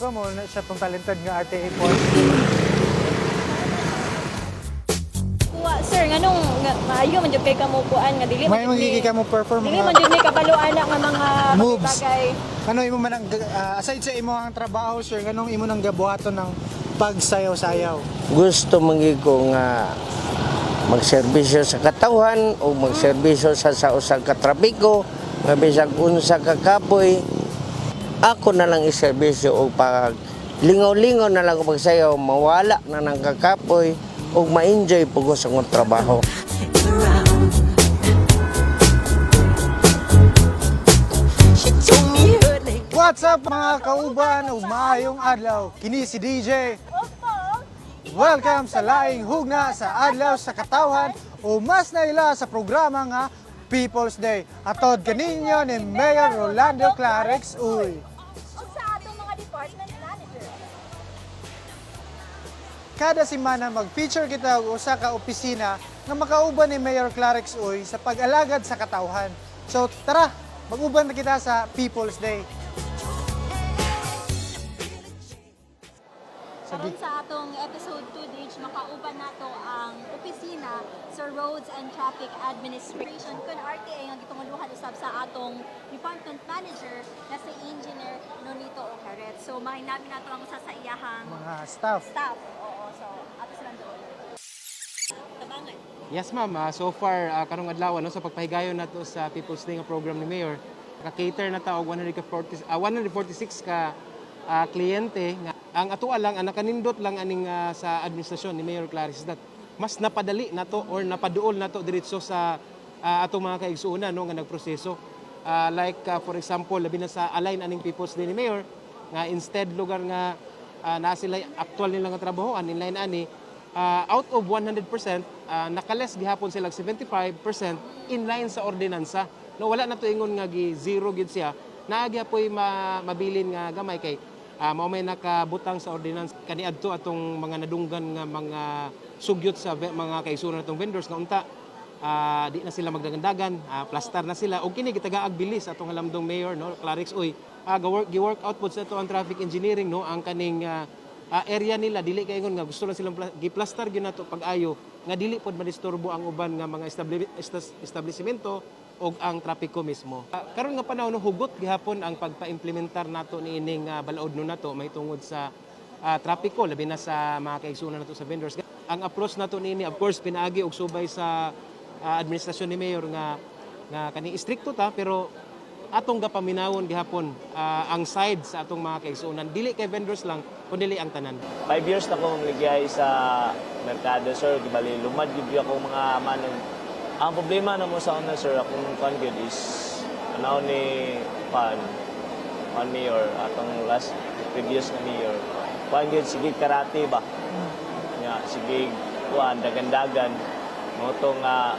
sa itong talented nga RTA Paul. Kuha, sir, nganong nga, maayo man jud kay kamo kuan nga dili May man jud magiging ka mo perform Dili man mga jud ni kabalo ana nga mga Moves. bagay. ano imo man ang ah, aside sa imo ang trabaho sir kanong imo nang gabuhaton ng pagsayaw-sayaw. gusto mangi ko nga magserbisyo sa katawhan o magserbisyo sa sa usang ka trapiko nga bisag unsa ka kapoy ako na lang iserbisyo o pag lingaw-lingaw na lang ko magsayaw mawala na ng kakapoy o ma-enjoy po ko sa akong trabaho What's up mga kauban ug maayong adlaw. Kini si DJ. Welcome sa laing hugna sa adlaw sa katawhan o mas naila sa programa nga People's Day. Atod kaninyo ni Mayor Rolando Clarex Uy. Kada semana mag-feature kita og usa ka opisina nga makauban ni Mayor Clarex Uy sa pag-alagad sa katawhan. So tara, mag-uban na kita sa People's Day. Karon sa atong episode 2 DH makauban nato ang opisina sa Roads and Traffic Administration kun RTA nga gitunguluhan usab sa atong department manager na si Engineer Nonito Ocaret. So mahinabi nato ang usa sa iyahang Mga staff. staff. Oo, so ato silang doon. Tabangan. Yes ma'am, Ah, so far ah, karong adlaw no sa pagpahigayon nato sa People's Day nga program ni Mayor, ka-cater na ta og 140 ah, 146 ka ah, kliyente nga ang atuwa lang ang nakanindot lang aning ah, sa administrasyon ni Mayor Clarice that mas napadali nato or napaduol nato diretso sa ah, atong mga kaigsuonan no nga nagproseso. Ah, like ah, for example, labi na sa align aning People's Day ni Mayor nga instead lugar nga ah, na sila actual nila nga trabahoan inline ani Ah, out of 100%, ah, nakales gihapon sila 75% in line sa ordinansa. No, wala na to ingon nga gi zero gid siya. Naa gyapon ma, mabilin nga gamay kay ah, mao may nakabutang sa ordinance kaniadto atong mga nadunggan nga mga sugyot sa mga kaisuran atong vendors nga unta. Ah, di na sila magdagandagan, ah, plastar na sila. Og kini gitagaag bilis atong halamdong mayor no? Clarix Uy. Ah, gi-work gi-work out pod sa ang traffic engineering no? Ang kaning ah, ah, area nila dili kay nga gusto lang silang pla- giplastar gyud nato pag-ayo nga dili pod madisturbo ang uban nga mga establishmento og ang trapiko mismo. Ah, karon nga panahon hugot gihapon ang pagpa-implementar nato niining uh, balaod no nato may tungod sa ah, trapiko labi na sa mga kaigsunan nato sa vendors. Ang approach nato niini of course pinaagi og subay sa ah, administrasyon ni mayor nga nga kani istrikto ta pero atong gapaminawon gihapon ah, ang side sa atong mga kaigsunan dili kay vendors lang kundi ang tanan. Five years na akong ligay sa merkado, sir. Bali, lumad gid ako mga manon. Ang problema na mo sa una, sir, akong kan gid is ano ni pan pan mayor atong last previous na mayor. Pan gid sige karate ba. Nga sige kuan dagan-dagan mo to nga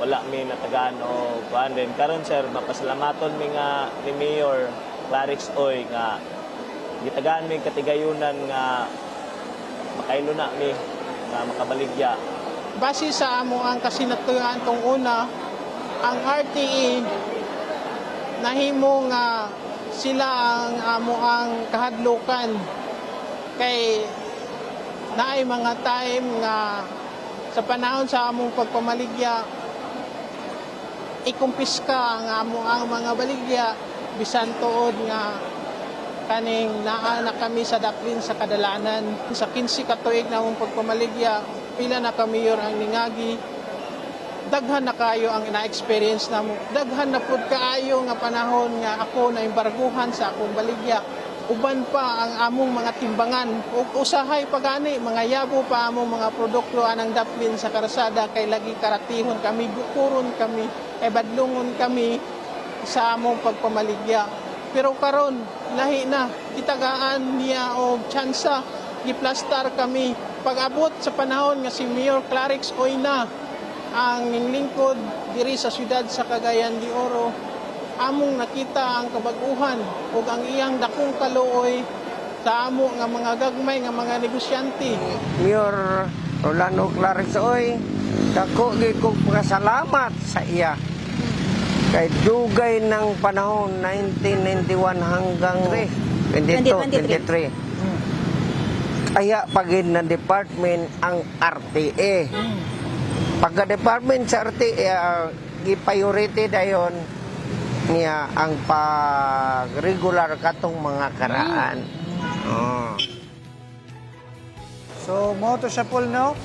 wala mi natagaan o kuan. Din karon sir mapasalamaton mi nga ni mayor Clarix Oy nga gitagaan mi katigayunan nga makaylo na mi nga makabaligya. Base sa amo ang kasinatuyan tong una ang RTE nahimo nga sila ang amo ang kahadlukan kay naay mga time nga sa panahon sa among pagpamaligya ikumpiska ang amo ang mga baligya. Bisan tuod nga kaning naa na kami sa daplin sa kadalanan. Sa 15 ka tuig na among pagpamaligya pila na kami yor ang ningagi. Daghan na kayo ang na-experience namo. Daghan na pud kaayo nga panahon nga ako na imbarguhan sa akong baligya uban pa ang among mga timbangan. Ug usahay pagani mga yabo pa among mga produkto anang daplin sa karasada kay lagi karatihon kami bukuron kami kay badlungon kami sa among pagpamaligya. Pero karon lahi na kitagaan niya og tsansa giplastar kami. Pag-abot sa panahon nga si Mayor Clarix Oyna ang ninglingkod diri sa syudad sa Cagayan de Oro among nakita ang kabaguhan ug ang iyang dakong kaluoy sa amo nga mga gagmay nga mga negosyante. Mayor Rolando Clarix Oy dako gyud kog pasalamat sa iya. Kay dugay ng panahon 1991 hanggang 22 2023. 23 aya pagin na department ang RTA. Pagka department sa RTA, uh, i-priority dayon niya ang pag-regular katong mga karaan. Oh. So, mo to siya Paul, no?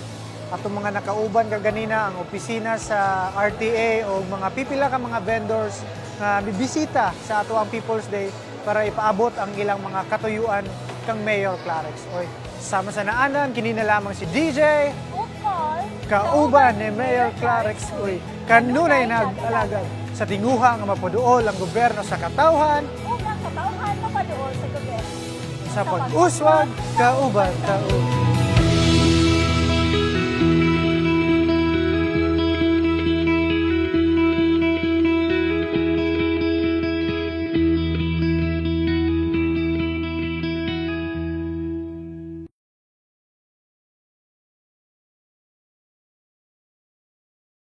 Atong mga nakauban ka ganina ang opisina sa RTA o mga pipila ka mga vendors na bibisita sa ato ang People's Day para ipaabot ang ilang mga katuyuan kang Mayor Clarex. Oy, sama sa naanan, kini na lamang si DJ, kauban ni Mayor Clarex. Uy, kanunay nag-alagad sa tinguha nga mapuduol ang gobyerno sa katawhan upang katauhan mapadool sa gobyerno. sa pag-uswag kauban kauban.